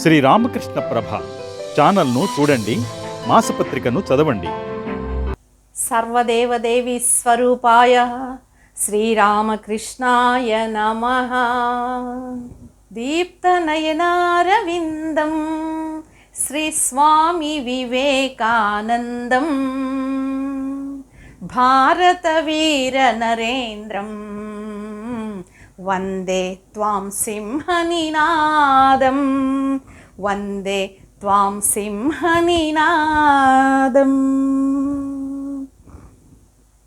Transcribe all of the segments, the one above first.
శ్రీ రామకృష్ణ ప్రభ ఛానల్ను చూడండి మాసపత్రికను చదవండి. సర్వదేవదేవి స్వరూపాయ శ్రీరామకృష్ణాయ నమ. దీప్తనయనారవిందం శ్రీ స్వామి వివేకానందం. భారతవీర నరేంద్రం వందే త్వాం సింహనినాదం. వందే త్వాం సింహనినాదం.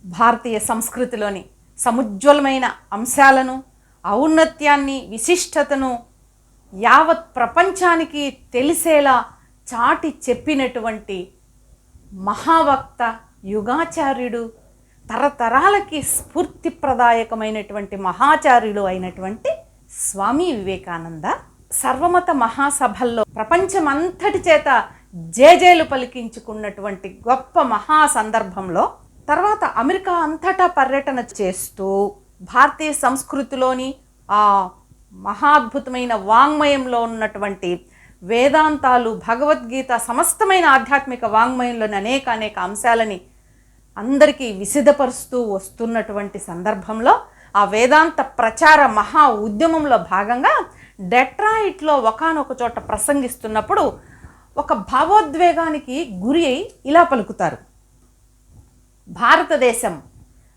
భారతీయ సంస్కృతిలోని సముజ్వలమైన అంశాలను ఔన్నత్యాన్ని విశిష్టతను యావత్ ప్రపంచానికి తెలిసేలా చాటి చెప్పినటువంటి మహావక్త యుగాచార్యుడు తరతరాలకి స్ఫూర్తిప్రదాయకమైనటువంటి మహాచార్యులు అయినటువంటి స్వామి వివేకానంద సర్వమత మహాసభల్లో ప్రపంచమంతటి చేత జేజేలు పలికించుకున్నటువంటి గొప్ప మహా సందర్భంలో తర్వాత అమెరికా అంతటా పర్యటన చేస్తూ భారతీయ సంస్కృతిలోని ఆ మహాద్భుతమైన వాంగ్మయంలో ఉన్నటువంటి వేదాంతాలు భగవద్గీత సమస్తమైన ఆధ్యాత్మిక వాంగ్మయంలోని అనేక అనేక అంశాలని అందరికీ విసిదపరుస్తూ వస్తున్నటువంటి సందర్భంలో ఆ వేదాంత ప్రచార మహా ఉద్యమంలో భాగంగా డెట్రాయిట్లో ఒకానొక చోట ప్రసంగిస్తున్నప్పుడు ఒక భావోద్వేగానికి గురి అయి ఇలా పలుకుతారు. భారతదేశం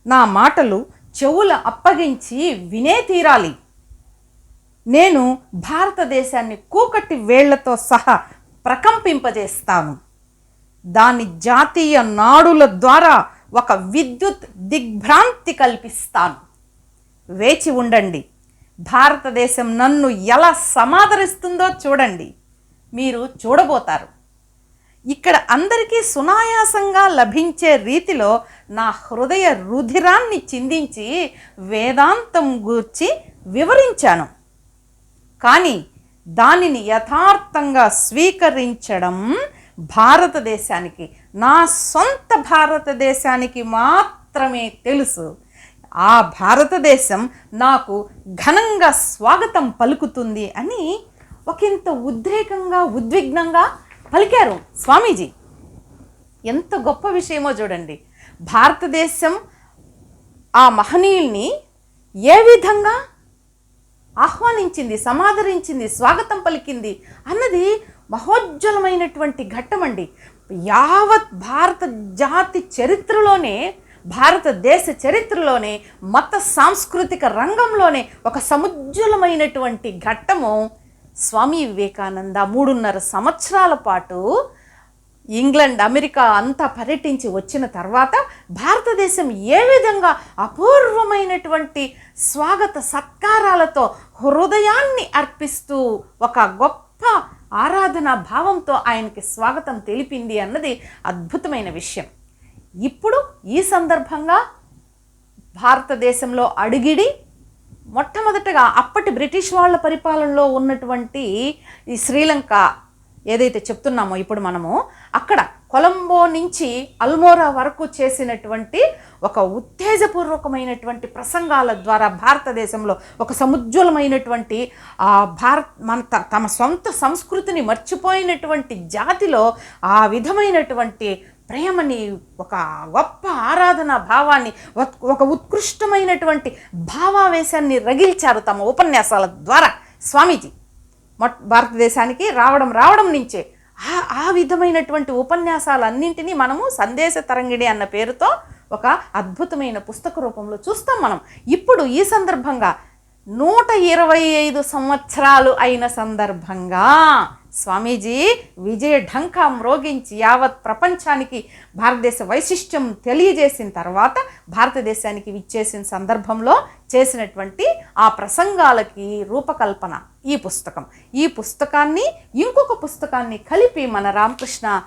నా మాటలు చెవుల అప్పగించి వినే తీరాలి. నేను భారతదేశాన్ని కూకటి వేళ్ళతో సహా ప్రకంపింపజేస్తాను. దాని జాతీయ నాడుల ద్వారా ఒక విద్యుత్ దిగ్భ్రాంతి కల్పిస్తాను. వేచి ఉండండి. భారతదేశం నన్ను ఎలా సమాదరిస్తుందో చూడండి. మీరు చూడబోతారు. ఇక్కడ అందరికీ సునాయాసంగా లభించే రీతిలో నా హృదయ రుధిరాన్ని చిందించి వేదాంతం గూర్చి వివరించాను. కానీ దానిని యథార్థంగా స్వీకరించడం భారతదేశానికి నా సొంత భారతదేశానికి మాత్రమే తెలుసు. ఆ భారతదేశం నాకు ఘనంగా స్వాగతం పలుకుతుంది అని ఒకంత ఉద్రేకంగా ఉద్విగ్నంగా పలికారు స్వామీజీ. ఎంత గొప్ప విషయమో చూడండి. భారతదేశం ఆ మహనీయుల్ని ఏ విధంగా ఆహ్వానించింది సమాదరించింది స్వాగతం పలికింది అన్నది మహోజ్వలమైనటువంటి ఘట్టమండి. యావత్ భారత జాతి చరిత్రలోనే భారతదేశ చరిత్రలోనే మత సాంస్కృతిక రంగంలోనే ఒక సముజ్వలమైనటువంటి ఘట్టము స్వామి వివేకానంద మూడున్నర సంవత్సరాల పాటు ఇంగ్లండ్ అమెరికా అంతా పర్యటించి వచ్చిన తర్వాత భారతదేశం ఏ విధంగా అపూర్వమైనటువంటి స్వాగత సత్కారాలతో హృదయాన్ని అర్పిస్తూ ఒక గొప్ప ఆరాధనా భావంతో ఆయనకి స్వాగతం తెలిపింది అన్నది అద్భుతమైన విషయం. ఇప్పుడు ఈ సందర్భంగా భారతదేశంలో అడిగిడి మొట్టమొదటగా అప్పటి బ్రిటిష్ వాళ్ళ పరిపాలనలో ఉన్నటువంటి ఈ శ్రీలంక ఏదైతే చెప్తున్నామో ఇప్పుడు మనము అక్కడ కొలంబో నుంచి అల్మోరా వరకు చేసినటువంటి ఒక ఉత్తేజపూర్వకమైనటువంటి ప్రసంగాల ద్వారా భారతదేశంలో ఒక సముజ్వలమైనటువంటి ఆ భారత్ మన త- తమ సొంత సంస్కృతిని మర్చిపోయినటువంటి జాతిలో ఆ విధమైనటువంటి ప్రేమని ఒక గొప్ప ఆరాధన భావాన్ని ఒక- ఉత్కృష్టమైనటువంటి భావావేశాన్ని రగిల్చారు తమ ఉపన్యాసాల ద్వారా స్వామీజీ. మొట్ భారతదేశానికి రావడం రావడం నుంచే ఆ ఆ విధమైనటువంటి ఉపన్యాసాలన్నింటినీ మనము సందేశ తరంగిణి అన్న పేరుతో ఒక అద్భుతమైన పుస్తక రూపంలో చూస్తాం మనం. ఇప్పుడు ఈ సందర్భంగా నూట ఇరవై ఐదు సంవత్సరాలు అయిన సందర్భంగా స్వామీజీ విజయ ఢంకా మ్రోగించి యావత్ ప్రపంచానికి భారతదేశ వైశిష్ట్యం తెలియజేసిన తర్వాత భారతదేశానికి విచ్చేసిన సందర్భంలో చేసినటువంటి ఆ ప్రసంగాలకి రూపకల్పన ఈ పుస్తకం. ఈ పుస్తకాన్ని ఇంకొక పుస్తకాన్ని కలిపి మన రామకృష్ణ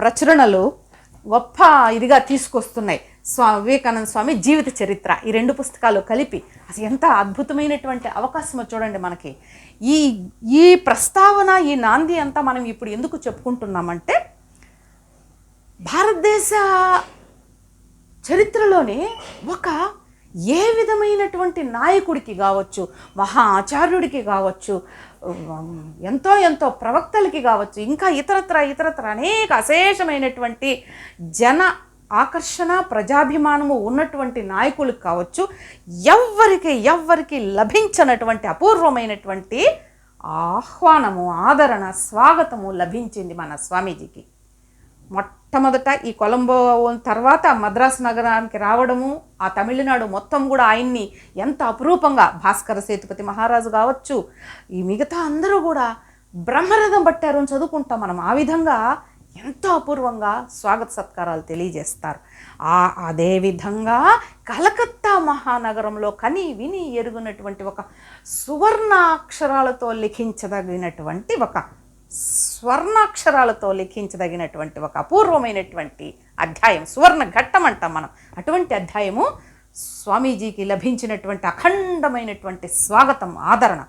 ప్రచురణలు గొప్ప ఇదిగా తీసుకొస్తున్నాయి. స్వా వివేకానంద స్వామి జీవిత చరిత్ర ఈ రెండు పుస్తకాలు కలిపి. అసలు ఎంత అద్భుతమైనటువంటి అవకాశమో చూడండి మనకి. ఈ ఈ ప్రస్తావన ఈ నాంది అంతా మనం ఇప్పుడు ఎందుకు చెప్పుకుంటున్నామంటే భారతదేశ చరిత్రలోనే ఒక ఏ విధమైనటువంటి నాయకుడికి కావచ్చు మహా ఆచార్యుడికి కావచ్చు ఎంతో ఎంతో ప్రవక్తలకి కావచ్చు ఇంకా ఇతరత్ర ఇతరత్ర అనేక అశేషమైనటువంటి జన ఆకర్షణ ప్రజాభిమానము ఉన్నటువంటి నాయకులు కావచ్చు ఎవ్వరికి ఎవ్వరికి లభించనటువంటి అపూర్వమైనటువంటి ఆహ్వానము ఆదరణ స్వాగతము లభించింది మన స్వామీజీకి. మొట్టమొదట ఈ కొలంబో తర్వాత మద్రాసు నగరానికి రావడము ఆ తమిళనాడు మొత్తం కూడా ఆయన్ని ఎంత అపురూపంగా భాస్కర సేతుపతి మహారాజు కావచ్చు ఈ మిగతా అందరూ కూడా బ్రహ్మరథం పట్టారు అని చదువుకుంటాం మనం. ఆ విధంగా ఎంతో అపూర్వంగా స్వాగత సత్కారాలు తెలియజేస్తారు. ఆ అదేవిధంగా కలకత్తా మహానగరంలో కని విని ఎరుగునటువంటి ఒక సువర్ణాక్షరాలతో లిఖించదగినటువంటి ఒక స్వర్ణాక్షరాలతో లిఖించదగినటువంటి ఒక అపూర్వమైనటువంటి అధ్యాయం సువర్ణ ఘట్టం అంటాం మనం. అటువంటి అధ్యాయము స్వామీజీకి లభించినటువంటి అఖండమైనటువంటి స్వాగతం ఆదరణ.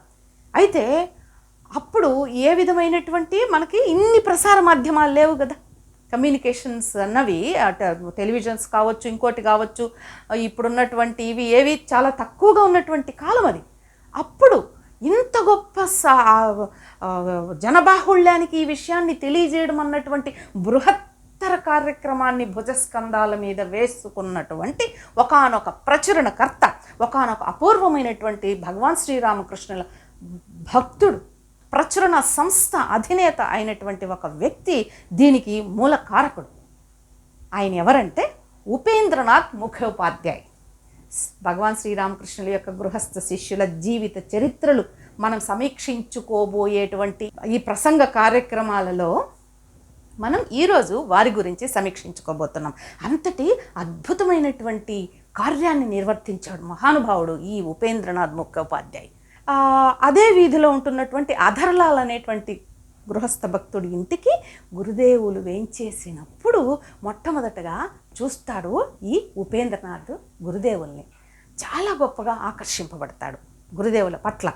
అయితే అప్పుడు ఏ విధమైనటువంటి మనకి ఇన్ని ప్రసార మాధ్యమాలు లేవు కదా. కమ్యూనికేషన్స్ అన్నవి అట టెలివిజన్స్ కావచ్చు ఇంకోటి కావచ్చు ఇప్పుడున్నటువంటి ఇవి ఏవి చాలా తక్కువగా ఉన్నటువంటి కాలం అది. అప్పుడు ఇంత గొప్ప సా జనబాహుళ్యానికి ఈ విషయాన్ని తెలియజేయడం అన్నటువంటి బృహత్తర కార్యక్రమాన్ని భుజస్కంధాల మీద వేసుకున్నటువంటి ఒకానొక ప్రచురణకర్త ఒకానొక అపూర్వమైనటువంటి భగవాన్ శ్రీరామకృష్ణుల భక్తుడు ప్రచురణ సంస్థ అధినేత అయినటువంటి ఒక వ్యక్తి దీనికి మూల కారకుడు. ఆయన ఎవరంటే ఉపేంద్రనాథ్ ముఖోపాధ్యాయ్. భగవాన్ శ్రీరామకృష్ణుల యొక్క గృహస్థ శిష్యుల జీవిత చరిత్రలు మనం సమీక్షించుకోబోయేటువంటి ఈ ప్రసంగ కార్యక్రమాలలో మనం ఈరోజు వారి గురించి సమీక్షించుకోబోతున్నాం. అంతటి అద్భుతమైనటువంటి కార్యాన్ని నిర్వర్తించాడు మహానుభావుడు ఈ ఉపేంద్రనాథ్ ముఖోపాధ్యాయ్. అదే వీధిలో ఉంటున్నటువంటి అధర్లాల్ అనేటువంటి గృహస్థ భక్తుడి ఇంటికి గురుదేవులు వేయించేసినప్పుడు మొట్టమొదటగా చూస్తాడు ఈ ఉపేంద్రనాథ్ గురుదేవుల్ని. చాలా గొప్పగా ఆకర్షింపబడతాడు గురుదేవుల పట్ల.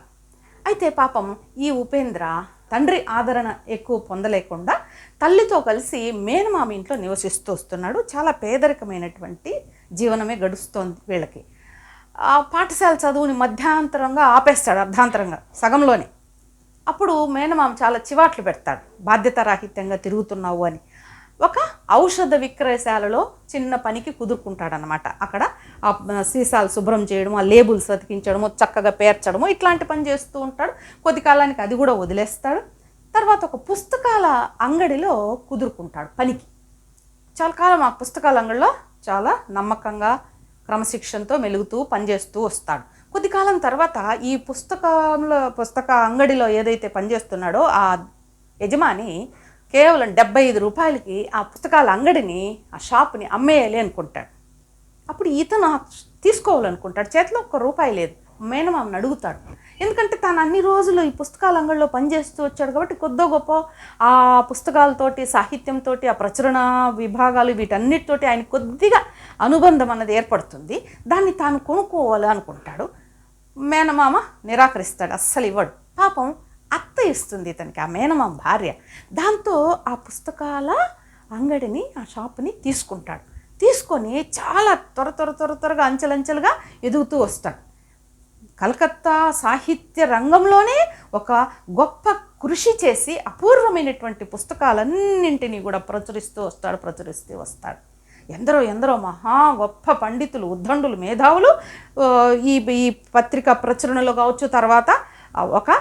అయితే పాపం ఈ ఉపేంద్ర తండ్రి ఆదరణ ఎక్కువ పొందలేకుండా తల్లితో కలిసి మేనమామ ఇంట్లో నివసిస్తూ వస్తున్నాడు. చాలా పేదరికమైనటువంటి జీవనమే గడుస్తోంది వీళ్ళకి. పాఠశాల చదువుని మధ్యాంతరంగా ఆపేస్తాడు అర్ధాంతరంగా సగంలోనే. అప్పుడు మేనమామ చాలా చివాట్లు పెడతాడు. బాధ్యతారాహిత్యంగా తిరుగుతున్నావు అని. ఒక ఔషధ విక్రయశాలలో చిన్న పనికి కుదురుకుంటాడనమాట అక్కడ ఆ సీసాలు శుభ్రం చేయడం ఆ లేబుల్స్ అతికించడము చక్కగా పేర్చడము ఇట్లాంటి పని చేస్తూ ఉంటాడు. కొద్ది కాలానికి అది కూడా వదిలేస్తాడు. తర్వాత ఒక పుస్తకాల అంగడిలో కుదురుకుంటాడు పనికి. చాలా కాలం ఆ పుస్తకాల అంగడిలో చాలా నమ్మకంగా క్రమశిక్షణతో మెలుగుతూ పనిచేస్తూ వస్తాడు. కొద్ది కాలం తర్వాత ఈ పుస్తకంలో పుస్తక అంగడిలో ఏదైతే పనిచేస్తున్నాడో ఆ యజమాని కేవలం డెబ్బై ఐదు రూపాయలకి ఆ పుస్తకాల అంగడిని ఆ షాప్ని అమ్మేయాలి అనుకుంటాడు. అప్పుడు ఇతను తీసుకోవాలనుకుంటాడు. చేతిలో ఒక్క రూపాయి లేదు. మేనమామని అడుగుతాడు. ఎందుకంటే తాను అన్ని రోజులు ఈ పుస్తకాల అంగడిలో పనిచేస్తూ వచ్చాడు కాబట్టి కొద్దో గొప్ప ఆ పుస్తకాలతోటి సాహిత్యంతో ఆ ప్రచురణ విభాగాలు వీటన్నిటితోటి ఆయన కొద్దిగా అనుబంధం అన్నది ఏర్పడుతుంది. దాన్ని తాను కొనుక్కోవాలి అనుకుంటాడు. మేనమామ నిరాకరిస్తాడు అస్సలు ఇవ్వడు. పాపం అత్త ఇస్తుంది ఇతనికి ఆ మేనమామ భార్య. దాంతో ఆ పుస్తకాల అంగడిని ఆ షాప్ని తీసుకుంటాడు. తీసుకొని చాలా త్వర త్వర త్వర త్వరగా అంచెలంచెలుగా ఎదుగుతూ వస్తాడు. కలకత్తా సాహిత్య రంగంలోనే ఒక గొప్ప కృషి చేసి అపూర్వమైనటువంటి పుస్తకాలన్నింటినీ కూడా ప్రచురిస్తూ వస్తాడు ప్రచురిస్తూ వస్తాడు. ఎందరో ఎందరో మహా గొప్ప పండితులు ఉద్దండులు మేధావులు ఈ ఈ పత్రిక ప్రచురణలో కావచ్చు తర్వాత ఒక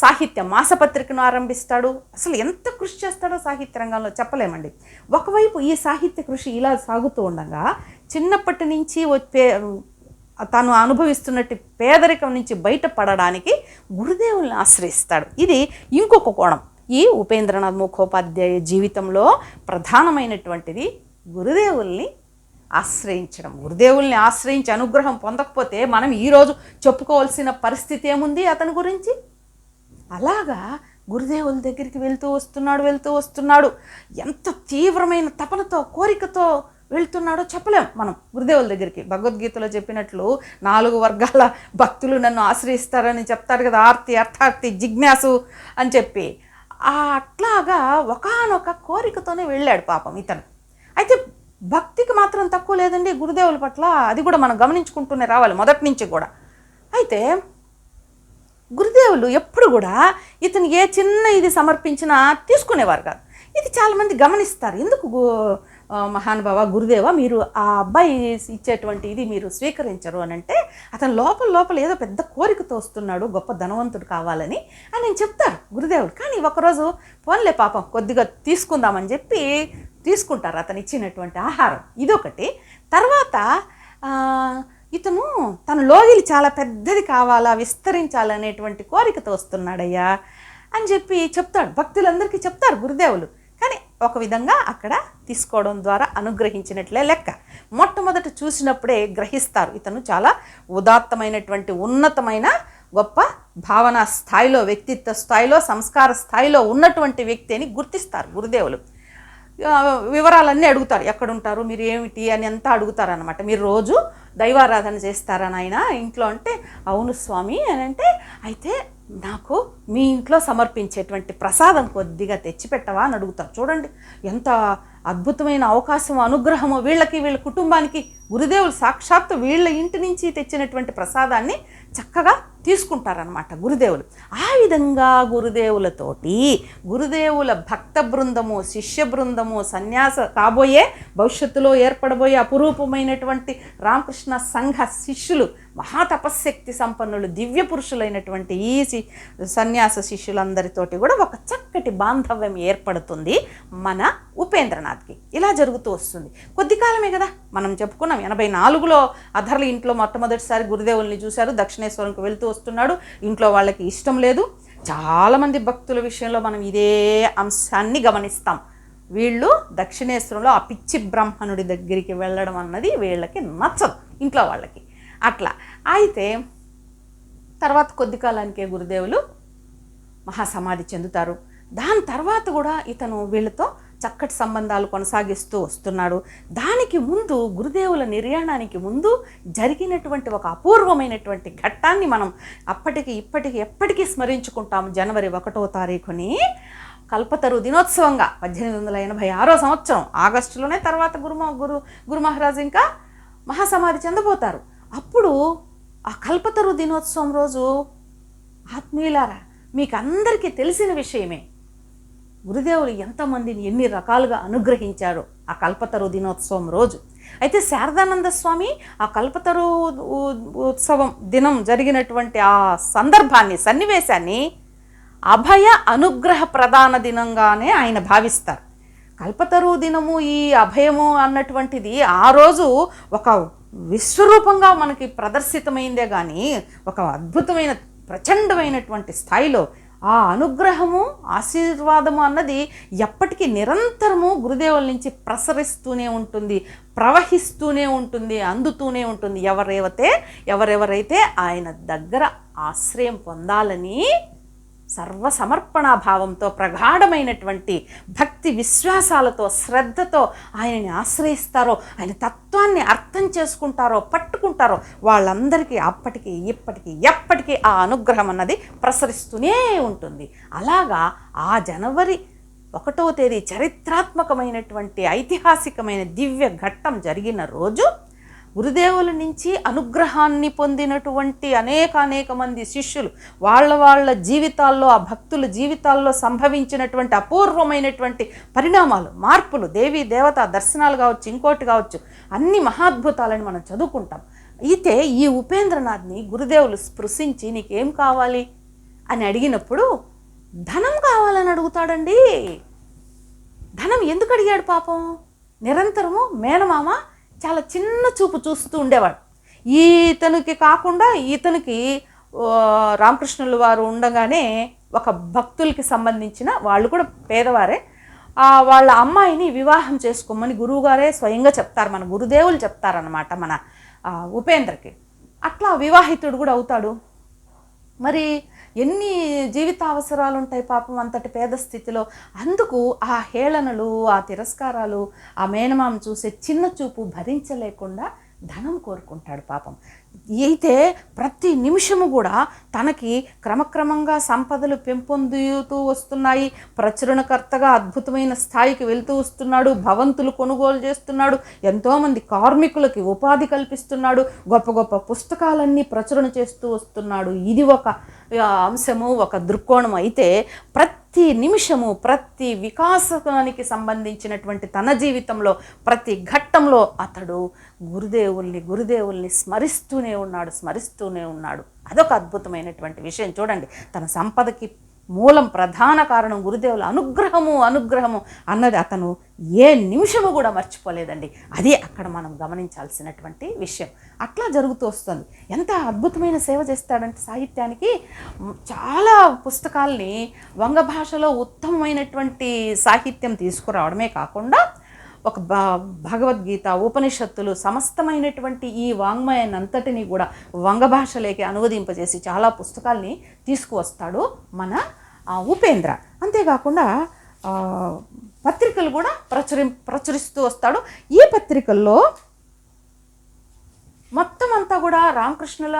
సాహిత్య మాసపత్రికను ఆరంభిస్తాడు. అసలు ఎంత కృషి చేస్తాడో సాహిత్య రంగంలో చెప్పలేమండి. ఒకవైపు ఈ సాహిత్య కృషి ఇలా సాగుతూ ఉండగా చిన్నప్పటి నుంచి వచ్చే తను అనుభవిస్తున్నట్టు పేదరికం నుంచి బయటపడడానికి గురుదేవుల్ని ఆశ్రయిస్తాడు. ఇది ఇంకొక కోణం. ఈ ఉపేంద్రనాథ్ ముఖోపాధ్యాయ జీవితంలో ప్రధానమైనటువంటిది గురుదేవుల్ని ఆశ్రయించడం. గురుదేవుల్ని ఆశ్రయించి అనుగ్రహం పొందకపోతే మనం ఈరోజు చెప్పుకోవాల్సిన పరిస్థితి ఏముంది అతని గురించి? అలాగా గురుదేవుల దగ్గరికి వెళ్తూ వస్తున్నాడు వెళ్తూ వస్తున్నాడు. ఎంత తీవ్రమైన తపనతో కోరికతో వెళ్తున్నాడో చెప్పలేం మనం. గురుదేవుల దగ్గరికి. భగవద్గీతలో చెప్పినట్లు నాలుగు వర్గాల భక్తులు నన్ను ఆశ్రయిస్తారని చెప్తారు కదా ఆర్తి అర్థార్తి జిజ్ఞాసు అని చెప్పి. అట్లాగా ఒకానొక కోరికతోనే వెళ్ళాడు పాపం ఇతను. అయితే భక్తికి మాత్రం తక్కువ లేదండి గురుదేవుల పట్ల. అది కూడా మనం గమనించుకుంటూనే రావాలి మొదటి నుంచి కూడా. అయితే గురుదేవులు ఎప్పుడు కూడా ఇతను ఏ చిన్న ఇది సమర్పించినా తీసుకునేవారు కాదు. ఇది చాలామంది గమనిస్తారు. ఎందుకు మహానుభావ గురుదేవ మీరు ఆ అబ్బాయి ఇచ్చేటువంటి ఇది మీరు స్వీకరించరు అని అంటే అతను లోపల లోపల ఏదో పెద్ద కోరికతో వస్తున్నాడు గొప్ప ధనవంతుడు కావాలని అని నేను చెప్తారు గురుదేవుడు. కానీ ఒకరోజు పోన్లే పాపం కొద్దిగా తీసుకుందామని చెప్పి తీసుకుంటారు అతను ఇచ్చినటువంటి ఆహారం. ఇదొకటి. తర్వాత ఇతను తన లోగిలి చాలా పెద్దది కావాలా విస్తరించాలనేటువంటి కోరికతో వస్తున్నాడయ్యా అని చెప్పి చెప్తాడు. భక్తులందరికీ చెప్తారు గురుదేవులు. ఒక విధంగా అక్కడ తీసుకోవడం ద్వారా అనుగ్రహించినట్లే లెక్క. మొట్టమొదట చూసినప్పుడే గ్రహిస్తారు. ఇతను చాలా ఉదాత్తమైనటువంటి ఉన్నతమైన గొప్ప భావన స్థాయిలో వ్యక్తిత్వ స్థాయిలో సంస్కార స్థాయిలో ఉన్నటువంటి వ్యక్తి అని గుర్తిస్తారు గురుదేవులు. వివరాలన్నీ అడుగుతారు. ఎక్కడుంటారు మీరు ఏమిటి అని అంతా అడుగుతారు అనమాట మీరు రోజు దైవారాధన చేస్తారా నాయన? ఇంట్లో అంటే అవును స్వామి అని అంటే అయితే నాకు మీ ఇంట్లో సమర్పించేటువంటి ప్రసాదం కొద్దిగా తెచ్చిపెట్టవా అని అడుగుతారు. చూడండి ఎంత అద్భుతమైన అవకాశం అనుగ్రహము వీళ్ళకి వీళ్ళ కుటుంబానికి. గురుదేవులు సాక్షాత్తు వీళ్ళ ఇంటి నుంచి తెచ్చినటువంటి ప్రసాదాన్ని చక్కగా తీసుకుంటారనమాట గురుదేవులు. ఆ విధంగా గురుదేవులతోటి గురుదేవుల భక్త బృందము శిష్య బృందము సన్యాస కాబోయే భవిష్యత్తులో ఏర్పడబోయే అపురూపమైనటువంటి రామకృష్ణ సంఘ శిష్యులు మహాతపశక్తి సంపన్నులు దివ్య పురుషులైనటువంటి ఈ సన్యాస శిష్యులందరితోటి కూడా ఒక చక్కటి బాంధవ్యం ఏర్పడుతుంది మన ఉపేంద్రనాథ్కి. ఇలా జరుగుతూ వస్తుంది. కొద్ది కాలమే కదా మనం చెప్పుకున్నాం ఎనభై నాలుగులో అధర్ల ఇంట్లో మొట్టమొదటిసారి గురుదేవుల్ని చూశారు దక్షిణేశ్వరంకి వెళ్తూ వస్తున్నాడు. ఇంట్లో వాళ్ళకి ఇష్టం లేదు. చాలామంది భక్తుల విషయంలో మనం ఇదే అంశాన్ని గమనిస్తాం. వీళ్ళు దక్షిణేశ్వరంలో ఆ పిచ్చి బ్రాహ్మణుడి దగ్గరికి వెళ్ళడం అన్నది వీళ్ళకి నచ్చదు ఇంట్లో వాళ్ళకి. అట్లా. అయితే తర్వాత కొద్ది కాలానికే గురుదేవులు మహాసమాధి చెందుతారు. దాని తర్వాత కూడా ఇతను వీళ్ళతో చక్కటి సంబంధాలు కొనసాగిస్తూ వస్తున్నాడు. దానికి ముందు గురుదేవుల నిర్యాణానికి ముందు జరిగినటువంటి ఒక అపూర్వమైనటువంటి ఘట్టాన్ని మనం అప్పటికి ఇప్పటికి ఎప్పటికీ స్మరించుకుంటాము జనవరి ఒకటో తారీఖుని. కల్పతరు దినోత్సవంగా పద్దెనిమిది వందల ఎనభై ఆరో సంవత్సరం ఆగస్టులోనే తర్వాత గురు గురు గురు మహారాజు ఇంకా మహాసమాధి చెందబోతారు. అప్పుడు ఆ కల్పతరు దినోత్సవం రోజు ఆత్మీయులారా మీకు అందరికీ తెలిసిన విషయమే. గురుదేవులు ఎంతమందిని ఎన్ని రకాలుగా అనుగ్రహించారో ఆ కల్పతరు దినోత్సవం రోజు. అయితే శారదానంద స్వామి ఆ కల్పతరు ఉ- ఉత్సవం దినం జరిగినటువంటి ఆ సందర్భాన్ని సన్నివేశాన్ని అభయ అనుగ్రహ ప్రధాన దినంగానే ఆయన భావిస్తారు. కల్పతరు దినము ఈ అభయము అన్నటువంటిది ఆ రోజు ఒక విశ్వరూపంగా మనకి ప్రదర్శితమైందే కానీ ఒక అద్భుతమైన ప్రచండమైనటువంటి స్థాయిలో ఆ అనుగ్రహము ఆశీర్వాదము అన్నది ఎప్పటికీ నిరంతరము గురుదేవుల నుంచి ప్రసరిస్తూనే ఉంటుంది ప్రవహిస్తూనే ఉంటుంది అందుతూనే ఉంటుంది. ఎవరెవతే ఎవరెవరైతే ఆయన దగ్గర ఆశ్రయం పొందాలని సర్వసమర్పణా భావంతో ప్రగాఢమైనటువంటి భక్తి విశ్వాసాలతో శ్రద్ధతో ఆయనని ఆశ్రయిస్తారో ఆయన తత్వాన్ని అర్థం చేసుకుంటారో పట్టుకుంటారో వాళ్ళందరికీ అప్పటికి ఇప్పటికీ ఎప్పటికీ ఆ అనుగ్రహం అన్నది ప్రసరిస్తూనే ఉంటుంది. అలాగా ఆ జనవరి ఒకటో తేదీ చరిత్రాత్మకమైనటువంటి ఐతిహాసికమైన దివ్య ఘట్టం జరిగిన రోజు గురుదేవుల నుంచి అనుగ్రహాన్ని పొందినటువంటి అనేక అనేక మంది శిష్యులు వాళ్ళ వాళ్ళ జీవితాల్లో ఆ భక్తుల జీవితాల్లో సంభవించినటువంటి అపూర్వమైనటువంటి పరిణామాలు మార్పులు దేవి దేవత దర్శనాలు కావచ్చు ఇంకోటి కావచ్చు అన్ని మహాద్భుతాలని మనం చదువుకుంటాం. అయితే ఈ ఉపేంద్రనాథ్ని గురుదేవులు స్పృశించి నీకేం కావాలి అని అడిగినప్పుడు ధనం కావాలని అడుగుతాడండి. ధనం ఎందుకు అడిగాడు పాపం? నిరంతరము మేనమామ చాలా చిన్న చూపు చూస్తూ ఉండేవాడు. ఈతనికి కాకుండా ఈతనికి రామకృష్ణుల వారు ఉండగానే ఒక భక్తులకి సంబంధించిన వాళ్ళు కూడా పేదవారే. వాళ్ళ అమ్మాయిని వివాహం చేసుకోమని గురువుగారే స్వయంగా చెప్తారు. మన గురుదేవులు చెప్తారనమాట మన ఉపేంద్రకి. అట్లా వివాహితుడు కూడా అవుతాడు. మరి ఎన్ని జీవిత అవసరాలు ఉంటాయి పాపం అంతటి పేద స్థితిలో. అందుకు ఆ హేళనలు ఆ తిరస్కారాలు ఆ మేనమామ చూసే చిన్న చూపు భరించలేకుండా ధనం కోరుకుంటాడు పాపం. అయితే ప్రతి నిమిషము కూడా తనకి క్రమక్రమంగా సంపదలు పెంపొందుతూ వస్తున్నాయి. ప్రచురణకర్తగా అద్భుతమైన స్థాయికి వెళ్తూ వస్తున్నాడు. భవంతులు కొనుగోలు చేస్తున్నాడు. ఎంతోమంది కార్మికులకి ఉపాధి కల్పిస్తున్నాడు. గొప్ప గొప్ప పుస్తకాలన్నీ ప్రచురణ చేస్తూ వస్తున్నాడు. ఇది ఒక అంశము ఒక దృక్కోణం అయితే ప్రతి నిమిషము ప్రతి వికాసానికి సంబంధించినటువంటి తన జీవితంలో ప్రతి ఘట్టంలో అతడు గురుదేవుల్ని గురుదేవుల్ని స్మరిస్తూనే ఉన్నాడు స్మరిస్తూనే ఉన్నాడు. అదొక అద్భుతమైనటువంటి విషయం. చూడండి తన సంపదకి మూలం ప్రధాన కారణం గురుదేవుల అనుగ్రహము అనుగ్రహము అన్నది అతను ఏ నిమిషము కూడా మర్చిపోలేదండి. అది అక్కడ మనం గమనించాల్సినటువంటి విషయం. అట్లా జరుగుతూ వస్తుంది. ఎంత అద్భుతమైన సేవ చేస్తాడంటే సాహిత్యానికి చాలా పుస్తకాల్ని వంగ భాషలో ఉత్తమమైనటువంటి సాహిత్యం తీసుకురావడమే కాకుండా ఒక భగవద్గీత ఉపనిషత్తులు సమస్తమైనటువంటి ఈ వాంగ్మయాన్ని కూడా వంగ భాషలోకి అనువదింపజేసి చాలా పుస్తకాల్ని తీసుకువస్తాడు మన ఉపేంద్ర. అంతేకాకుండా పత్రికలు కూడా ప్రచురి ప్రచురిస్తూ వస్తాడు. ఈ పత్రికల్లో మొత్తం అంతా కూడా రామకృష్ణుల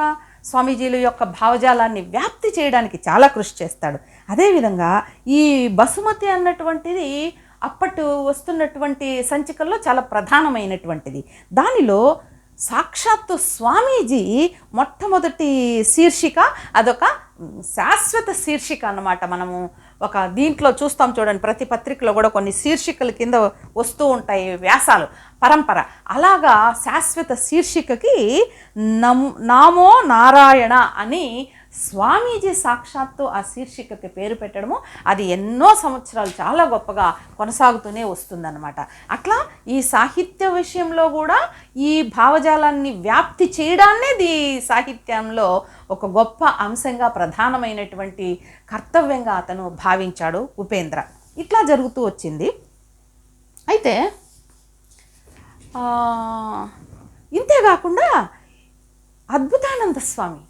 స్వామీజీల యొక్క భావజాలాన్ని వ్యాప్తి చేయడానికి చాలా కృషి చేస్తాడు. అదేవిధంగా ఈ బసుమతి అన్నటువంటిది అప్పటి వస్తున్నటువంటి సంచికల్లో చాలా ప్రధానమైనటువంటిది. దానిలో సాక్షాత్తు స్వామీజీ మొట్టమొదటి శీర్షిక అదొక శాశ్వత శీర్షిక అన్నమాట మనము. ఒక దీంట్లో చూస్తాం చూడండి ప్రతి పత్రికలో కూడా కొన్ని శీర్షికల కింద వస్తూ ఉంటాయి వ్యాసాలు. పరంపర. అలాగా శాశ్వత శీర్షికకి నమ్ నామో నారాయణ అని స్వామీజీ సాక్షాత్తు ఆ శీర్షికకి పేరు పెట్టడము అది ఎన్నో సంవత్సరాలు చాలా గొప్పగా కొనసాగుతూనే వస్తుందన్నమాట. అట్లా ఈ సాహిత్య విషయంలో కూడా ఈ భావజాలాన్ని వ్యాప్తి చేయడాన్నే ఈ సాహిత్యంలో ఒక గొప్ప అంశంగా ప్రధానమైనటువంటి కర్తవ్యంగా అతను భావించాడు ఉపేంద్ర. ఇట్లా జరుగుతూ వచ్చింది. అయితే ఇంతేకాకుండా అద్భుతానంద స్వామి.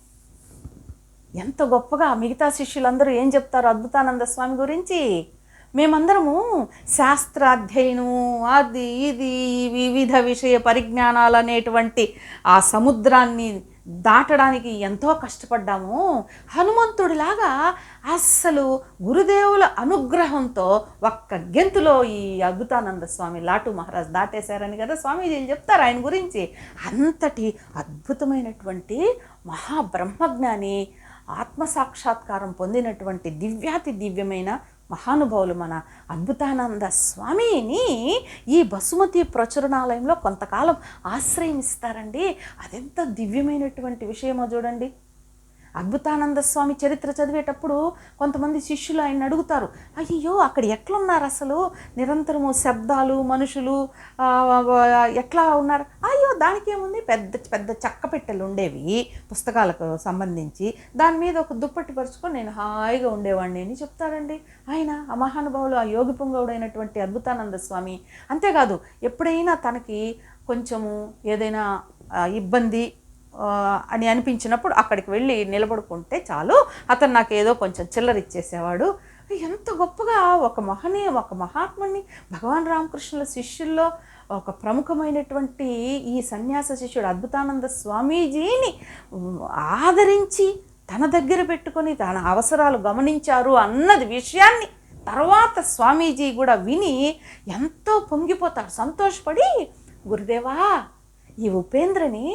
ఎంత గొప్పగా మిగతా శిష్యులందరూ ఏం చెప్తారు అద్భుతానంద స్వామి గురించి? మేమందరము శాస్త్రాధ్యయనం అది ఇది వివిధ విషయ పరిజ్ఞానాలు అనేటువంటి ఆ సముద్రాన్ని దాటడానికి ఎంతో కష్టపడ్డాము హనుమంతుడిలాగా అస్సలు గురుదేవుల అనుగ్రహంతో ఒక్క గెంతులో ఈ అద్భుతానంద స్వామి లాటు మహారాజ్ దాటేశారని కదా స్వామీజీలు చెప్తారు ఆయన గురించి. అంతటి అద్భుతమైనటువంటి మహాబ్రహ్మజ్ఞాని ఆత్మసాక్షాత్కారం పొందినటువంటి దివ్యాతి దివ్యమైన మహానుభావులు మన అద్భుతానంద స్వామిని ఈ బసుమతి ప్రచురణాలయంలో కొంతకాలం ఆశ్రయమిస్తారండి. అదెంత దివ్యమైనటువంటి విషయమో చూడండి. అద్భుతానంద స్వామి చరిత్ర చదివేటప్పుడు కొంతమంది శిష్యులు ఆయన అడుగుతారు అయ్యో అక్కడ ఎట్లున్నారు అసలు? నిరంతరము శబ్దాలు మనుషులు ఎట్లా ఉన్నారు? అయ్యో దానికి ఏముంది పెద్ద పెద్ద చెక్క పెట్టెలు ఉండేవి పుస్తకాలకు సంబంధించి. దాని మీద ఒక దుప్పటి పరుచుకొని నేను హాయిగా ఉండేవాడిని అని చెప్తాడండి. ఆయన ఆ మహానుభావులు ఆ యోగి పొంగవుడైనటువంటి అద్భుతానంద స్వామి. అంతేకాదు ఎప్పుడైనా తనకి కొంచెము ఏదైనా ఇబ్బంది అని అనిపించినప్పుడు అక్కడికి వెళ్ళి నిలబడుకుంటే చాలు. అతను నాకు ఏదో కొంచెం చిల్లర ఇచ్చేసేవాడు. ఎంత గొప్పగా ఒక మహని ఒక మహాత్ముని భగవాన్ రామకృష్ణుల శిష్యుల్లో ఒక ప్రముఖమైనటువంటి ఈ సన్యాస శిష్యుడు అద్భుతానంద స్వామీజీని ఆదరించి తన దగ్గర పెట్టుకొని తన అవసరాలు గమనించారు అన్నది విషయాన్ని తర్వాత స్వామీజీ కూడా విని ఎంతో పొంగిపోతాడు సంతోషపడి గురుదేవా ఈ ఉపేంద్రని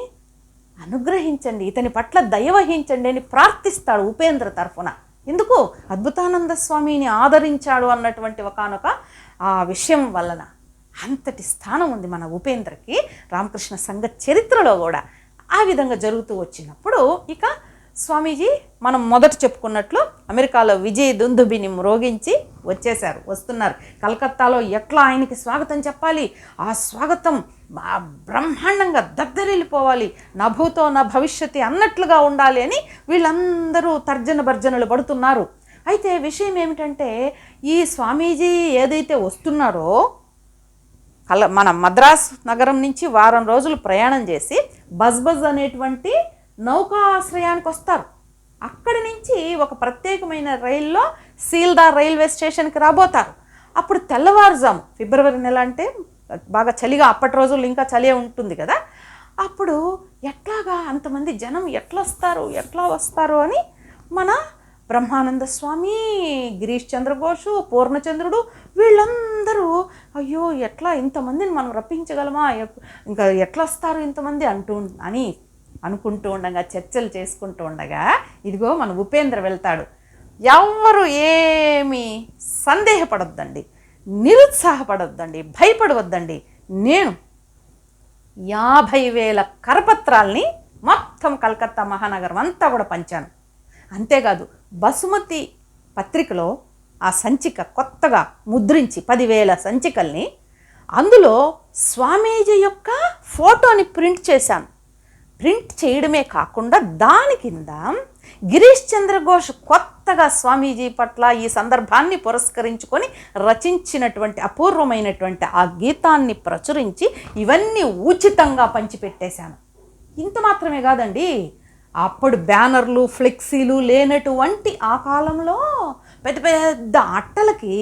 అనుగ్రహించండి ఇతని పట్ల దయ వహించండి అని ప్రార్థిస్తాడు ఉపేంద్ర తరఫున. ఎందుకు? అద్భుతానంద స్వామిని ఆదరించాడు అన్నటువంటి ఒకనొక ఆ విషయం వలన. అంతటి స్థానం ఉంది మన ఉపేంద్రకి. రామకృష్ణ సంఘ చరిత్రలో కూడా. ఆ విధంగా జరుగుతూ వచ్చినప్పుడు ఇక స్వామీజీ మనం మొదట చెప్పుకున్నట్లు అమెరికాలో విజయ్ దుందుబిని మ్రోగించి వచ్చేశారు వస్తున్నారు. కలకత్తాలో ఎట్లా ఆయనకి స్వాగతం చెప్పాలి? ఆ స్వాగతం బ్రహ్మాండంగా దద్దరిల్లిపోవాలి. నా భూతో నా భవిష్యత్తు అన్నట్లుగా ఉండాలి అని వీళ్ళందరూ తర్జన భర్జనలు పడుతున్నారు. అయితే విషయం ఏమిటంటే ఈ స్వామీజీ ఏదైతే వస్తున్నారో కల మన మద్రాస్ నగరం నుంచి వారం రోజులు ప్రయాణం చేసి బజ్బజ్ అనేటువంటి నౌకాశ్రయానికి వస్తారు. అక్కడి నుంచి ఒక ప్రత్యేకమైన రైల్లో సీల్దార్ రైల్వే స్టేషన్కి రాబోతారు. అప్పుడు తెల్లవారుజాము ఫిబ్రవరి నెల అంటే బాగా చలిగా అప్పటి రోజుల్లో ఇంకా చలి ఉంటుంది కదా. అప్పుడు ఎట్లాగా అంతమంది జనం ఎట్లా వస్తారు ఎట్లా వస్తారు అని మన బ్రహ్మానంద స్వామి గిరీష్ చంద్రఘోషు పూర్ణచంద్రుడు వీళ్ళందరూ అయ్యో ఎట్లా ఇంతమందిని మనం రప్పించగలమా ఇంకా ఎట్లా వస్తారు ఇంతమంది అంటూ అని అనుకుంటూ ఉండగా చర్చలు చేసుకుంటూ ఉండగా ఇదిగో మన ఉపేంద్ర వెళ్తాడు. ఎవ్వరు ఏమీ సందేహపడొద్దండి నిరుత్సాహపడొద్దండి భయపడవద్దండి నేను యాభై వేల కరపత్రాల్ని మొత్తం కలకత్తా మహానగరం అంతా కూడా పంచాను. అంతేకాదు బసుమతి పత్రికలో ఆ సంచిక కొత్తగా ముద్రించి పదివేల సంచికల్ని అందులో స్వామీజీ యొక్క ఫోటోని ప్రింట్ చేశాను. ప్రింట్ చేయడమే కాకుండా దాని కింద గిరీష్ చంద్రఘోష్ కొత్తగా స్వామీజీ పట్ల ఈ సందర్భాన్ని పురస్కరించుకొని రచించినటువంటి అపూర్వమైనటువంటి ఆ గీతాన్ని ప్రచురించి ఇవన్నీ ఉచితంగా పంచిపెట్టేశాను. ఇంత మాత్రమే కాదండి. అప్పుడు బ్యానర్లు ఫ్లెక్సీలు లేనటువంటి ఆ కాలంలో పెద్ద పెద్ద అట్టలకి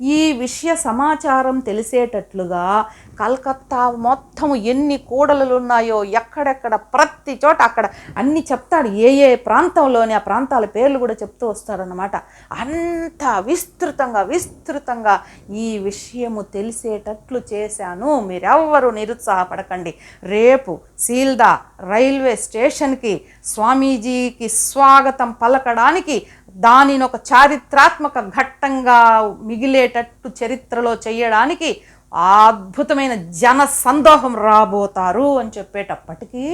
ఈ విషయ సమాచారం తెలిసేటట్లుగా కలకత్తా మొత్తం ఎన్ని కూడలు ఉన్నాయో ఎక్కడెక్కడ ప్రతి చోట అక్కడ అన్ని చెప్తాడు. ఏ ఏ ప్రాంతంలోని ఆ ప్రాంతాల పేర్లు కూడా చెప్తూ వస్తాడనమాట అంత విస్తృతంగా విస్తృతంగా ఈ విషయము తెలిసేటట్లు చేశాను. మీరెవ్వరూ నిరుత్సాహపడకండి. రేపు సీల్దా రైల్వే స్టేషన్కి స్వామీజీకి స్వాగతం పలకడానికి దానిని ఒక చారిత్రాత్మక ఘట్టంగా మిగిలేటట్టు చరిత్రలో చేయడానికి అద్భుతమైన జన సందోహం రాబోతారు అని చెప్పేటప్పటికీ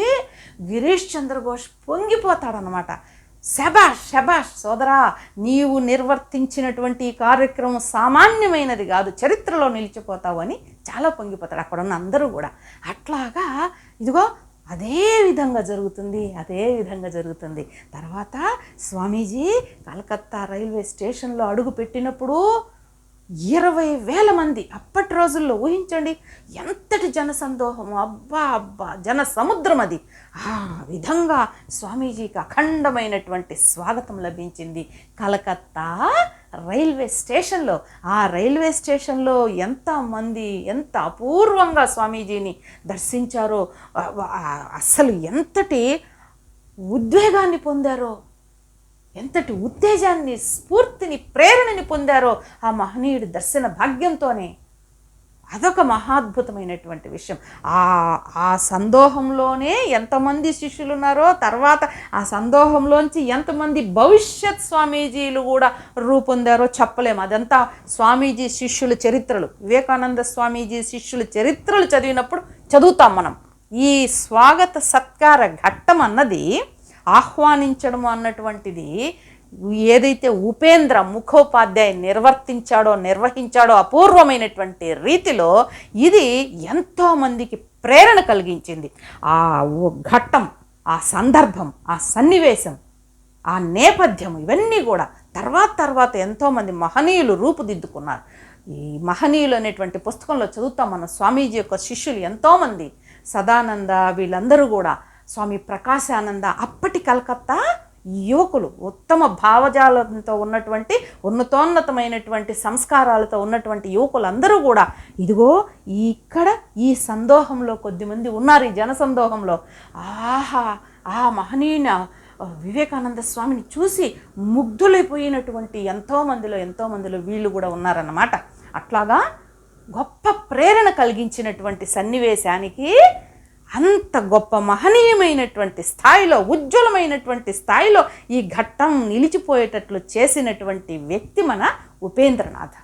గిరీష్ చంద్రఘోష్ పొంగిపోతాడనమాట శబాష్ శబాష్ సోదరా నీవు నిర్వర్తించినటువంటి ఈ కార్యక్రమం సామాన్యమైనది కాదు చరిత్రలో నిలిచిపోతావు అని చాలా పొంగిపోతాడు అక్కడ ఉన్న అందరూ కూడా. అట్లాగా ఇదిగో అదే విధంగా జరుగుతుంది అదే విధంగా జరుగుతుంది. తర్వాత స్వామీజీ కలకత్తా రైల్వే స్టేషన్లో అడుగు పెట్టినప్పుడు ఇరవై వేల మంది అప్పటి రోజుల్లో ఊహించండి ఎంతటి జనసందోహం అబ్బా అబ్బా జన సముద్రం అది. ఆ విధంగా స్వామీజీకి అఖండమైనటువంటి స్వాగతం లభించింది. కలకత్తా రైల్వే స్టేషన్లో. ఆ రైల్వే స్టేషన్లో ఎంతమంది ఎంత అపూర్వంగా స్వామీజీని దర్శించారో అస్సలు అసలు ఎంతటి ఉద్వేగాన్ని పొందారో. ఎంతటి ఉత్తేజాన్ని స్ఫూర్తిని ప్రేరణని పొందారో ఆ మహనీయుడి దర్శన భాగ్యంతోనే. అదొక మహాద్భుతమైనటువంటి విషయం. ఆ ఆ సందోహంలోనే ఎంతమంది శిష్యులు ఉన్నారో తర్వాత ఆ సందోహంలోంచి ఎంతమంది భవిష్యత్ స్వామీజీలు కూడా రూపొందారో చెప్పలేము అదంతా స్వామీజీ శిష్యుల చరిత్రలు. వివేకానంద స్వామీజీ శిష్యుల చరిత్రలు చదివినప్పుడు చదువుతాం మనం. ఈ స్వాగత సత్కార ఘట్టం అన్నది ఆహ్వానించడం అన్నటువంటిది ఏదైతే ఉపేంద్ర ముఖోపాధ్యాయ నిర్వర్తించాడో నిర్వహించాడో అపూర్వమైనటువంటి రీతిలో ఇది ఎంతోమందికి ప్రేరణ కలిగించింది. ఆ ఓ ఘట్టం ఆ సందర్భం ఆ సన్నివేశం ఆ నేపథ్యం ఇవన్నీ కూడా తర్వాత తర్వాత ఎంతోమంది మహనీయులు రూపుదిద్దుకున్నారు. ఈ మహనీయులు అనేటువంటి పుస్తకంలో చదువుతాం మన స్వామీజీ యొక్క శిష్యులు ఎంతోమంది సదానంద వీళ్ళందరూ కూడా స్వామి ప్రకాశానంద అప్పటి కలకత్తా యువకులు ఉత్తమ భావజాలంతో ఉన్నటువంటి ఉన్నతోన్నతమైనటువంటి సంస్కారాలతో ఉన్నటువంటి యువకులందరూ కూడా ఇదిగో ఇక్కడ ఈ సందోహంలో కొద్దిమంది ఉన్నారు ఈ జన సందోహంలో ఆహా ఆ మహనీయుని వివేకానంద స్వామిని చూసి ముగ్ధులైపోయినటువంటి ఎంతోమందిలో ఎంతోమందిలో వీళ్ళు కూడా ఉన్నారన్నమాట. అట్లాగా గొప్ప ప్రేరణ కలిగించినటువంటి సన్నివేశానికి అంత గొప్ప మహనీయమైనటువంటి స్థాయిలో ఉజ్వలమైనటువంటి స్థాయిలో ఈ ఘట్టం నిలిచిపోయేటట్లు చేసినటువంటి వ్యక్తి మన ఉపేంద్రనాథ్.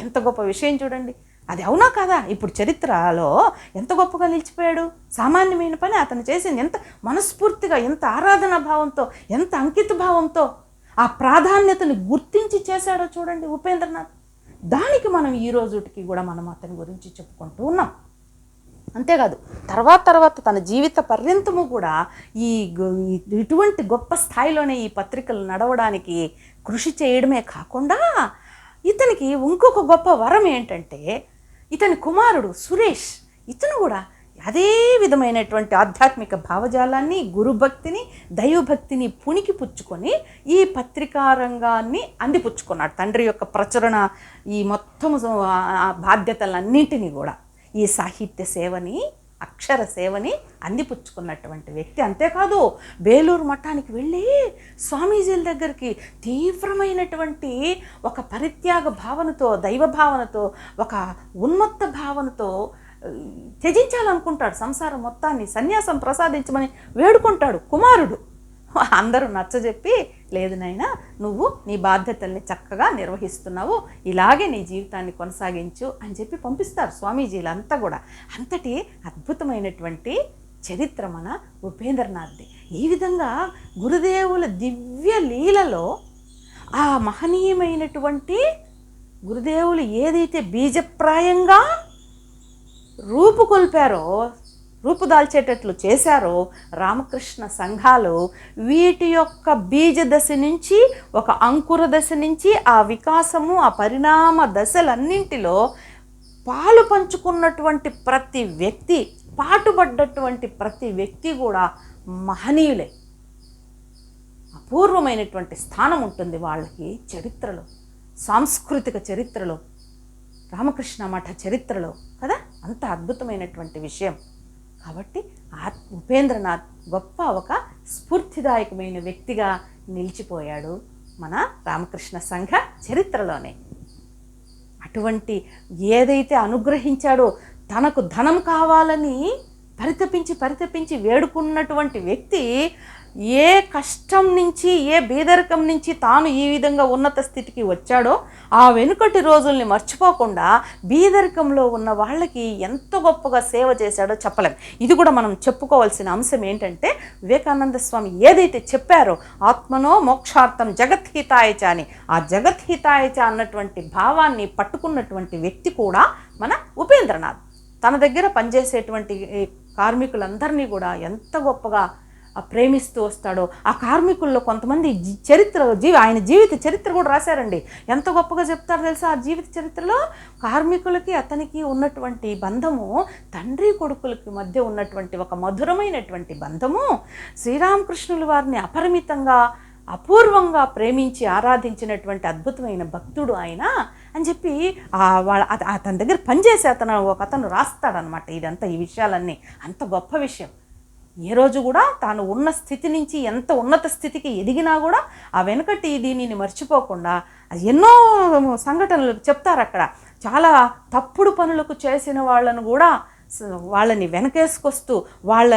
ఎంత గొప్ప విషయం చూడండి. అది అవునా కాదా? ఇప్పుడు చరిత్రలో ఎంత గొప్పగా నిలిచిపోయాడు? సామాన్యమైన పని అతను చేసింది ఎంత మనస్ఫూర్తిగా ఎంత ఆరాధన భావంతో ఎంత అంకిత భావంతో ఆ ప్రాధాన్యతని గుర్తించి చేశాడో చూడండి ఉపేంద్రనాథ్. దానికి మనం ఈ రోజుటికి కూడా మనం అతని గురించి చెప్పుకుంటూ ఉన్నాం. అంతేకాదు తర్వాత తర్వాత తన జీవిత పర్యంతము కూడా ఈ ఇటువంటి గొప్ప స్థాయిలోనే ఈ పత్రికలు నడవడానికి కృషి చేయడమే కాకుండా ఇతనికి ఇంకొక గొప్ప వరం ఏంటంటే ఇతని కుమారుడు సురేష్ ఇతను కూడా అదే విధమైనటువంటి ఆధ్యాత్మిక భావజాలాన్ని గురుభక్తిని దైవభక్తిని పుణికి పుచ్చుకొని ఈ పత్రికా రంగాన్ని అందిపుచ్చుకున్నాడు తండ్రి యొక్క ప్రచురణ ఈ మొత్తం బాధ్యతలన్నింటినీ కూడా. ఈ సాహిత్య సేవని అక్షర సేవని అందిపుచ్చుకున్నటువంటి వ్యక్తి. అంతేకాదు బేలూరు మఠానికి వెళ్ళి స్వామీజీల దగ్గరికి తీవ్రమైనటువంటి ఒక పరిత్యాగ భావనతో దైవ భావనతో ఒక ఉన్మత్త భావనతో త్యజించాలనుకుంటాడు. సంసారం మొత్తాన్ని సన్యాసం ప్రసాదించమని వేడుకుంటాడు కుమారుడు. అందరూ నచ్చజెప్పి లేదు నైనా నువ్వు నీ బాధ్యతల్ని చక్కగా నిర్వహిస్తున్నావు. ఇలాగే నీ జీవితాన్ని కొనసాగించు అని చెప్పి పంపిస్తారు స్వామీజీలంతా కూడా. అంతటి అద్భుతమైనటువంటి చరిత్ర మన ఉపేంద్రనాథ్ది. ఈ విధంగా గురుదేవుల దివ్య లీలలో ఆ మహనీయమైనటువంటి గురుదేవులు ఏదైతే బీజప్రాయంగా రూపుకొల్పారో రూపుదాల్చేటట్లు చేశారో రామకృష్ణ సంఘాలు వీటి యొక్క బీజ దశ నుంచి ఒక అంకుర దశ నుంచి ఆ వికాసము ఆ పరిణామ దశలన్నింటిలో పాలు పంచుకున్నటువంటి ప్రతి వ్యక్తి పాటుపడ్డటువంటి ప్రతి వ్యక్తి కూడా మహనీయులే. అపూర్వమైనటువంటి స్థానం ఉంటుంది వాళ్ళకి చరిత్రలో సాంస్కృతిక చరిత్రలో రామకృష్ణ మఠ చరిత్రలో కదా? అంత అద్భుతమైనటువంటి విషయం. కాబట్టి ఆ ఉపేంద్రనాథ్ గొప్ప ఒక స్ఫూర్తిదాయకమైన వ్యక్తిగా నిలిచిపోయాడు మన రామకృష్ణ సంఘ చరిత్రలోనే. అటువంటి ఏదైతే అనుగ్రహించాడో తనకు ధనం కావాలని పరితపించి పరితపించి వేడుకున్నటువంటి వ్యక్తి ఏ కష్టం నుంచి ఏ బీదరికం నుంచి తాను ఈ విధంగా ఉన్నత స్థితికి వచ్చాడో ఆ వెనుకటి రోజుల్ని మర్చిపోకుండా బీదరికంలో ఉన్న వాళ్ళకి ఎంత గొప్పగా సేవ చేశాడో చెప్పలేం. ఇది కూడా మనం చెప్పుకోవాల్సిన అంశం ఏంటంటే వివేకానంద స్వామి ఏదైతే చెప్పారో ఆత్మనో మోక్షార్థం జగత్హితాయచ అని ఆ జగత్హితాయచ అన్నటువంటి భావాన్ని పట్టుకున్నటువంటి వ్యక్తి కూడా మన ఉపేంద్రనాథ్. తన దగ్గర పనిచేసేటువంటి కార్మికులందరినీ కూడా ఎంత గొప్పగా ప్రేమిస్తూ వస్తాడో ఆ కార్మికుల్లో కొంతమంది జీ- చరిత్ర జీవి ఆయన జీవిత చరిత్ర కూడా రాశారండి. ఎంత గొప్పగా చెప్తారు తెలుసా? ఆ జీవిత చరిత్రలో కార్మికులకి అతనికి ఉన్నటువంటి బంధము తండ్రి కొడుకులకి మధ్య ఉన్నటువంటి ఒక మధురమైనటువంటి బంధము శ్రీరామకృష్ణుల వారిని అపరిమితంగా అపూర్వంగా ప్రేమించి ఆరాధించినటువంటి అద్భుతమైన భక్తుడు ఆయన అని చెప్పి ఆ వాళ్ళ అతని దగ్గర పనిచేసే అతను ఒక అతను రాస్తాడనమాట ఇదంతా ఈ విషయాలన్నీ. అంత గొప్ప విషయం. ఏ రోజు కూడా తాను ఉన్న స్థితి నుంచి ఎంత ఉన్నత స్థితికి ఎదిగినా కూడా ఆ వెనకటి దీనిని మర్చిపోకుండా ఎన్నో సంఘటనలు చెప్తారు అక్కడ. చాలా తప్పుడు పనులకు చేసిన వాళ్ళను కూడా వాళ్ళని వెనకేసుకొస్తూ వాళ్ళ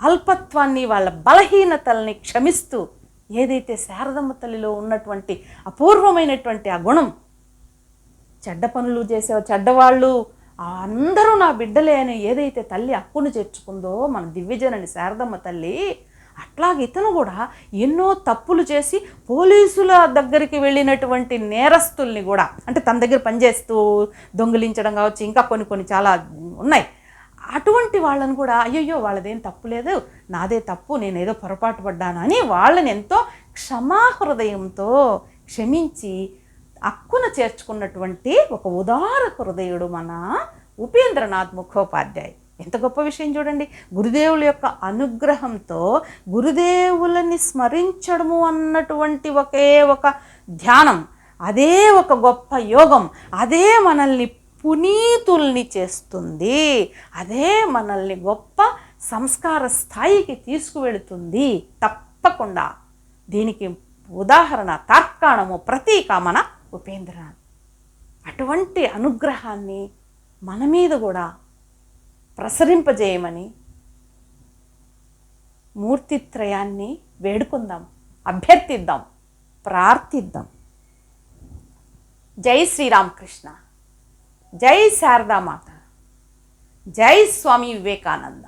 అల్పత్వాన్ని వాళ్ళ బలహీనతల్ని క్షమిస్తూ ఏదైతే శారదమ్మ తల్లిలో ఉన్నటువంటి అపూర్వమైనటువంటి ఆ గుణం చెడ్డ పనులు చేసే చెడ్డవాళ్ళు అందరూ నా బిడ్డలే అని ఏదైతే తల్లి అక్కును చేర్చుకుందో మన దివ్యజనని శారదమ్మ తల్లి అట్లాగే ఇతను కూడా ఎన్నో తప్పులు చేసి పోలీసుల దగ్గరికి వెళ్ళినటువంటి నేరస్తుల్ని కూడా అంటే తన దగ్గర పనిచేస్తూ దొంగిలించడం కావచ్చు ఇంకా కొన్ని కొన్ని చాలా ఉన్నాయి. అటువంటి వాళ్ళని కూడా అయ్యయ్యో వాళ్ళదేం తప్పు లేదు నాదే తప్పు నేను ఏదో పొరపాటు పడ్డాను అని వాళ్ళని ఎంతో క్షమాహృదయంతో క్షమించి అక్కున చేర్చుకున్నటువంటి ఒక ఉదార హృదయుడు మన ఉపేంద్రనాథ్ ముఖోపాధ్యాయ్. ఎంత గొప్ప విషయం చూడండి. గురుదేవుల యొక్క అనుగ్రహంతో గురుదేవులని స్మరించడము అన్నటువంటి ఒకే ఒక ధ్యానం అదే ఒక గొప్ప యోగం అదే మనల్ని పునీతుల్ని చేస్తుంది అదే మనల్ని గొప్ప సంస్కార స్థాయికి తీసుకువెళుతుంది తప్పకుండా. దీనికి ఉదాహరణ తార్కాణము ప్రతీక మన ఉపేంద్రనాథ్. అటువంటి అనుగ్రహాన్ని మన మీద కూడా ప్రసరింపజేయమని మూర్తిత్రయాన్ని వేడుకుందాం అభ్యర్థిద్దాం ప్రార్థిద్దాం. జై శ్రీరామకృష్ణ. జై శారదామాత. జై స్వామి వివేకానంద.